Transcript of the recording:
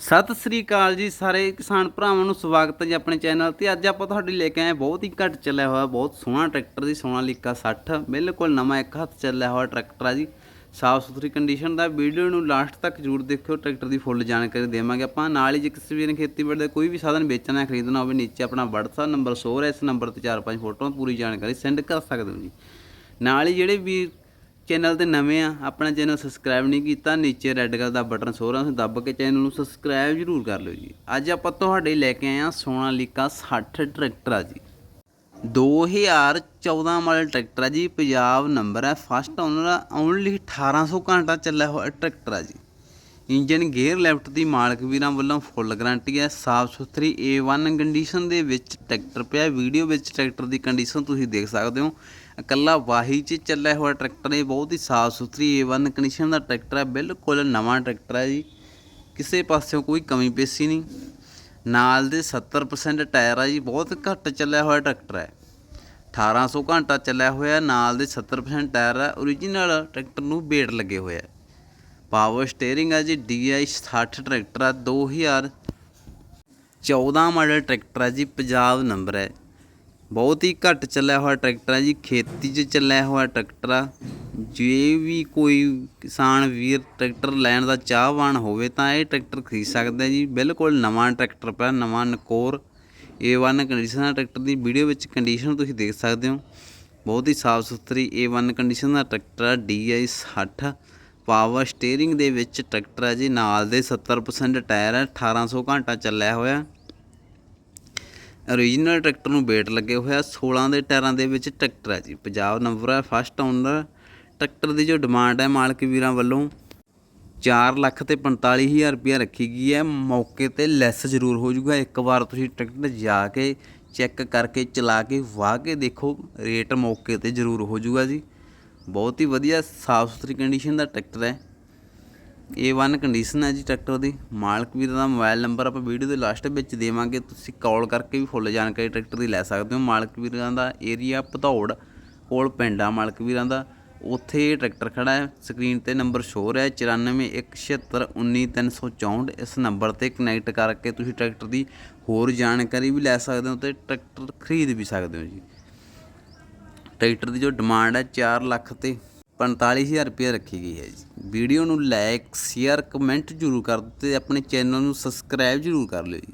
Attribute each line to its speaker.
Speaker 1: ਸਤਿ ਸ੍ਰੀ ਅਕਾਲ ਜੀ ਸਾਰੇ ਕਿਸਾਨ ਭਰਾਵਾਂ ਨੂੰ ਸਵਾਗਤ ਹੈ ਜੀ ਆਪਣੇ ਚੈਨਲ ਤੇ। ਅੱਜ ਆਪਾਂ ਤੁਹਾਡੇ ਲੈ ਕੇ ਆਏ ਬਹੁਤ ਹੀ ਘੱਟ ਚੱਲਿਆ ਹੋਇਆ, ਬਹੁਤ ਸੋਹਣਾ ਟਰੈਕਟਰ ਦੀ ਸੋਨਾਲੀਕਾ 60 ਬਿਲਕੁਲ ਨਵਾਂ ਇੱਕ ਹੱਥ ਚੱਲਿਆ ਹੋਇਆ ਟਰੈਕਟਰ ਆ ਜੀ। ਸਾਫ਼ ਸੁਥਰੀ ਕੰਡੀਸ਼ਨ ਦਾ ਵੀਡੀਓ ਨੂੰ ਲਾਸਟ ਤੱਕ ਜ਼ਰੂਰ ਦੇਖਿਓ, ਟਰੈਕਟਰ ਦੀ ਫੁੱਲ ਜਾਣਕਾਰੀ ਦੇਵਾਂਗੇ ਆਪਾਂ। ਨਾਲ ਹੀ ਜੇ ਕਿਸੇ ਵੀਰ ਨੇ ਖੇਤੀਬਾੜੀ ਦਾ ਕੋਈ ਵੀ ਸਾਧਨ ਵੇਚਣਾ ਹੈ, ਖਰੀਦਣਾ ਹੋਵੇ, ਨੀਚੇ ਆਪਣਾ WhatsApp ਨੰਬਰ ਸ਼ੋਅ ਹੈ ਇਸ ਨੰਬਰ ਤੇ 4-5 ਫੋਟੋਆਂ ਪੂਰੀ ਜਾਣਕਾਰੀ ਸੈਂਡ ਕਰ ਸਕਦੇ ਹੋ ਜੀ। ਨਾਲ ਹੀ ਜਿਹੜੇ ਵੀ ਚੈਨਲ ਤੇ ਨਵੇਂ ਆ, ਆਪਣਾ ਚੈਨਲ ਸਬਸਕ੍ਰਾਈਬ ਨਹੀਂ ਕੀਤਾ, ਨੀਚੇ ਰੈੱਡ ਕਲਰ ਦਾ ਬਟਨ ਸੋ ਰਿਹਾ ਉਸ ਦੱਬ ਕੇ ਚੈਨਲ ਨੂੰ ਸਬਸਕ੍ਰਾਈਬ ਜ਼ਰੂਰ ਕਰ ਲਿਓ ਜੀ। ਅੱਜ ਆਪਾਂ ਤੁਹਾਡੇ ਲੈ ਕੇ ਆਏ ਆ ਸੋਨਾਲੀਕਾ 60 ਟਰੈਕਟਰ ਆ ਜੀ। 2014 ਮਾਡਲ ਟਰੈਕਟਰ ਆ ਜੀ, ਪੰਜਾਬ ਨੰਬਰ ਹੈ ਫਸਟ ਓਨਰ ਆ ਓਨਲੀ 1800 ਘੰਟਾ ਚੱਲਿਆ ਹੋਇਆ ਟਰੈਕਟਰ ਆ ਜੀ। ਇੰਜਨ ਗੇਅਰ ਲੈਫਟ ਦੀ ਮਾਲਕ ਵੀਰਾਂ ਵੱਲੋਂ ਫੁੱਲ ਗਾਰੰਟੀ ਹੈ। ਸਾਫ਼ ਸੁਥਰੀ A1 ਕੰਡੀਸ਼ਨ ਦੇ ਵਿੱਚ ਟਰੈਕਟਰ ਪਿਆ। ਵੀਡੀਓ ਵਿੱਚ ਟਰੈਕਟਰ ਦੀ ਕੰਡੀਸ਼ਨ ਤੁਸੀਂ ਦੇਖ ਸਕਦੇ ਹੋ। ਇਕੱਲਾ ਵਾਹੀ 'ਚ ਚੱਲਿਆ ਹੋਇਆ ਟਰੈਕਟਰ ਇਹ ਬਹੁਤ ਹੀ ਸਾਫ਼ ਸੁਥਰੀ A1 ਕੰਡੀਸ਼ਨ ਦਾ ਟਰੈਕਟਰ ਹੈ। ਬਿਲਕੁਲ ਨਵਾਂ ਟਰੈਕਟਰ ਹੈ ਜੀ। ਕਿਸੇ ਪਾਸਿਓਂ ਕੋਈ ਕਮੀ ਪੇਸ਼ੀ ਨਹੀਂ। ਨਾਲ ਦੇ 70% ਟਾਇਰ ਆ ਜੀ। ਬਹੁਤ ਘੱਟ ਚੱਲਿਆ ਹੋਇਆ ਟਰੈਕਟਰ ਹੈ। 1800 ਘੰਟਾ ਚੱਲਿਆ ਹੋਇਆ। ਨਾਲ ਦੇ 70% ਟਾਇਰ ਹੈ origignal ਟਰੈਕਟਰ ਨੂੰ ਵੇਟ ਲੱਗੇ ਹੋਏ ਪਾਵਰ ਸਟੀਅਰਿੰਗ ਹੈ ਜੀ DI 60 ਟਰੈਕਟਰ ਆ 2014 ਮਾਡਲ ਟਰੈਕਟਰ ਆ ਜੀ, ਪੰਜਾਬ ਨੰਬਰ ਹੈ। ਬਹੁਤ ਹੀ ਘੱਟ ਚੱਲਿਆ ਹੋਇਆ ਟਰੈਕਟਰ ਆ ਜੀ, ਖੇਤੀ 'ਚ ਚੱਲਿਆ ਹੋਇਆ ਟਰੈਕਟਰ ਆ। ਜੇ ਵੀ ਕੋਈ ਕਿਸਾਨ ਵੀਰ ਟਰੈਕਟਰ ਲੈਣ ਦਾ ਚਾਹਵਾਨ ਹੋਵੇ ਤਾਂ ਇਹ ਟਰੈਕਟਰ ਖਰੀਦ ਸਕਦਾ ਜੀ। ਬਿਲਕੁਲ ਨਵਾਂ ਟਰੈਕਟਰ ਪਿਆ, ਨਵਾਂ ਨਕੋਰ A1 ਕੰਡੀਸ਼ਨ ਦਾ ਟਰੈਕਟਰ ਦੀ ਵੀਡੀਓ ਵਿੱਚ ਕੰਡੀਸ਼ਨ ਤੁਸੀਂ ਦੇਖ ਸਕਦੇ ਹੋ। ਬਹੁਤ ਹੀ ਸਾਫ਼ ਸੁਥਰੀ A1 ਕੰਡੀਸ਼ਨ ਦਾ ਟਰੈਕਟਰ ਆ DI 60 ਪਾਵਰ ਸਟੀਅਰਿੰਗ ਦੇ ਵਿੱਚ ਟਰੈਕਟਰ ਹੈ ਜੀ, ਨਾਲ ਦੇ 70% ਟਾਇਰ ਹੈ 1800 ਘੰਟਾ ਚੱਲਿਆ ਹੋਇਆ। Origignal ਟਰੈਕਟਰ ਨੂੰ ਵੇਟ ਲੱਗੇ ਹੋਇਆ 16 ਦੇ ਟਾਇਰਾਂ ਦੇ ਵਿੱਚ ਟਰੈਕਟਰ ਹੈ ਜੀ। ਪੰਜਾਬ ਨੰਬਰ ਹੈ ਫਸਟ ਓਨਰ ਟਰੈਕਟਰ ਦੀ ਜੋ ਡਿਮਾਂਡ ਹੈ ਮਾਲਕ ਵੀਰਾਂ ਵੱਲੋਂ 4 ਲੱਖ ਤੇ 45000 ਰੁਪਇਆ ਰੱਖੀ ਗਈ ਹੈ। ਮੌਕੇ ਤੇ ਲੈਸ ਜ਼ਰੂਰ ਹੋ ਜਾਊਗਾ। ਇੱਕ ਵਾਰ ਤੁਸੀਂ ਟਰੈਕਟਰ ਜਾ ਕੇ ਚੈੱਕ ਕਰਕੇ ਚਲਾ ਕੇ ਵਾਹ ਕੇ ਦੇਖੋ। ਰੇਟ ਮੌਕੇ ਤੇ ਜ਼ਰੂਰ ਹੋ ਜਾਊਗਾ ਜੀ। ਬਹੁਤ ਹੀ ਵਧੀਆ ਸਾਫ਼ ਸੁਥਰੀ ਕੰਡੀਸ਼ਨ ਦਾ ਟਰੈਕਟਰ ਹੈ। A1 ਕੰਡੀਸ਼ਨ ਹੈ ਜੀ ਟਰੈਕਟਰ ਦੀ। ਮਾਲਕ ਵੀਰ ਦਾ ਮੋਬਾਈਲ ਨੰਬਰ ਆਪਾਂ ਵੀਡੀਓ ਦੇ ਲਾਸਟ ਵਿੱਚ ਦੇਵਾਂਗੇ, ਤੁਸੀਂ ਕਾਲ ਕਰਕੇ ਵੀ ਫੁੱਲ ਜਾਣਕਾਰੀ ਟਰੈਕਟਰ ਦੀ ਲੈ ਸਕਦੇ ਹੋ। ਮਾਲਕ ਵੀਰਾਂ ਦਾ ਏਰੀਆ ਭਦੌੜ ਕੋਲ ਪਿੰਡ ਆ ਮਾਲਕ ਵੀਰਾਂ ਦਾ। ਉੱਥੇ ਇਹ ਟਰੈਕਟਰ ਖੜਾ ਹੈ। ਸਕਰੀਨ ਤੇ ਨੰਬਰ ਸ਼ੋਅ ਹੈ 9417191364 ਇਸ ਨੰਬਰ ਤੇ ਕਨੈਕਟ ਕਰਕੇ ਤੁਸੀਂ ਟਰੈਕਟਰ ਦੀ ਹੋਰ ਜਾਣਕਾਰੀ ਵੀ ਲੈ ਸਕਦੇ ਹੋ ਤੇ ਟਰੈਕਟਰ ਖਰੀਦ ਵੀ ਸਕਦੇ ਹੋ ਜੀ। ਟਰੈਕਟਰ ਦੀ ਜੋ ਡਿਮਾਂਡ ਹੈ 4 ਲੱਖ ਤੇ 45000 ਰੁਪਏ ਰੱਖੀ ਗਈ ਹੈ ਜੀ। ਵੀਡੀਓ ਨੂੰ ਲਾਈਕ ਸ਼ੇਅਰ, ਕਮੈਂਟ ਜ਼ਰੂਰ ਕਰ ਦਿਓ ਤੇ ਆਪਣੇ ਚੈਨਲ ਨੂੰ ਸਬਸਕ੍ਰਾਈਬ ਜ਼ਰੂਰ ਕਰ ਲਿਓ ਜੀ।